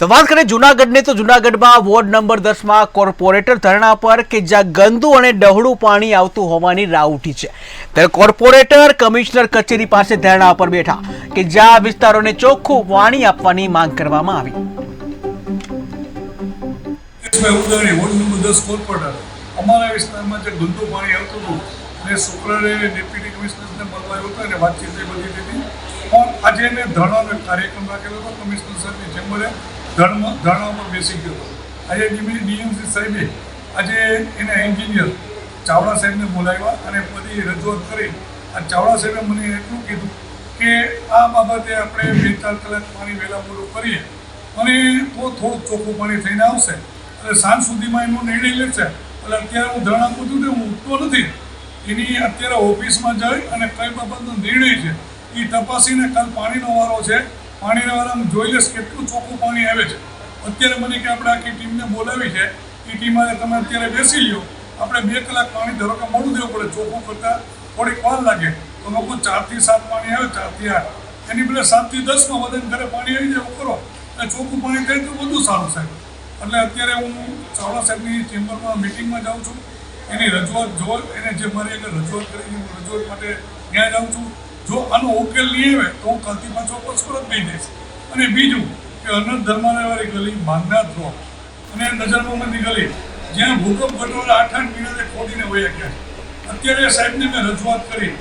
તો વાત કરીએ જુનાગઢની, તો જુનાગઢમાં વોર્ડ નંબર દસમાં કોર્પોરેટર ધરણા પર કે જ્યાં ગંદુ અને ડહોળું પાણી આવતું હોવાની રાહ ઉઠી છે. ત્યારે કોર્પોરેટર કમિશનર કચેરી પાસે ધરણા પર બેઠા કે જ્યાં વિસ્તારોને ચોખ્ખું પાણી આપવાની માંગ કરવામાં આવી. અમારા વિસ્તારમાં જે ગંદુ પાણી આવતું હતું, અને શુક્રવારે ડેપ્યુટી કમિશનરને મળવા આવ્યો હતો અને વાતચીત બધી હતી. પણ આજે એને ધરણાનો કાર્યક્રમ રાખેલો હતો. કમિશનર સાહેબની ચેમ્બરે ધરણા ધરણામાં ઉપર બેસી ગયો હતો. આજે ડીએમસી સાહેબે આજે એના એન્જિનિયર ચાવડા સાહેબને બોલાવ્યા અને બધી રજૂઆત કરી. અને ચાવડા સાહેબે મને એટલું કીધું કે આ બાબતે આપણે બે ચાર કલાક પાણી વહેલા પૂરું કરીએ. અને તો થોડુંક ચોખ્ખું પાણી થઈને આવશે. એટલે સાંજ સુધીમાં એનો નિર્ણય લેશે. એટલે અત્યારે હું ધરણા પૂછું છું હું ઉઠતો નથી. એની અત્યારે ઓફિસમાં જઈ અને કઈ બાબતનો નિર્ણય છે એ તપાસીને કાલ પાણીનો વારો છે. પાણીના હું જોઈ લઈશ કેટલું ચોખ્ખું પાણી આવે છે. અત્યારે મને કે આપણે આખી ટીમને બોલાવી છે. એ ટીમમાં તમે અત્યારે બેસી લો આપણે બે કલાક પાણી ધારો કે મોડું દેવું પડે ચોખ્ખું કરતાં થોડીક વાર લાગે. તો લોકો ચારથી સાત પાણી આવે, ચારથી આઠ. એની બદલે સાતથી દસમાં બધાને ઘરે પાણી આવી જાય કરો અને ચોખ્ખું પાણી થાય તો બધું સારું સાહેબ. એટલે અત્યારે હું ચાવડા સાહેબની ચેમ્બરમાં મિટિંગમાં જાઉં છું. એની રજૂઆત જો એને જે મારી આગળ રજૂઆત કરી હું રજૂઆત માટે ત્યાં જાઉં છું. જો આનો ઉકેલ નહીં આવે, તો હું કાલથી ચોક્કસ પરત નહીં દઈશ અને બીજું કે અનંત ધર્માનાવાળી ગલી માંગનાથ રોડ અને નજરબંધી ગલી, જ્યાં ભૂકંપ ઘટવાના આઠ આઠ મિનિટે ખોદીને વયા ગયા. અત્યારે સાહેબને મેં રજૂઆત કરી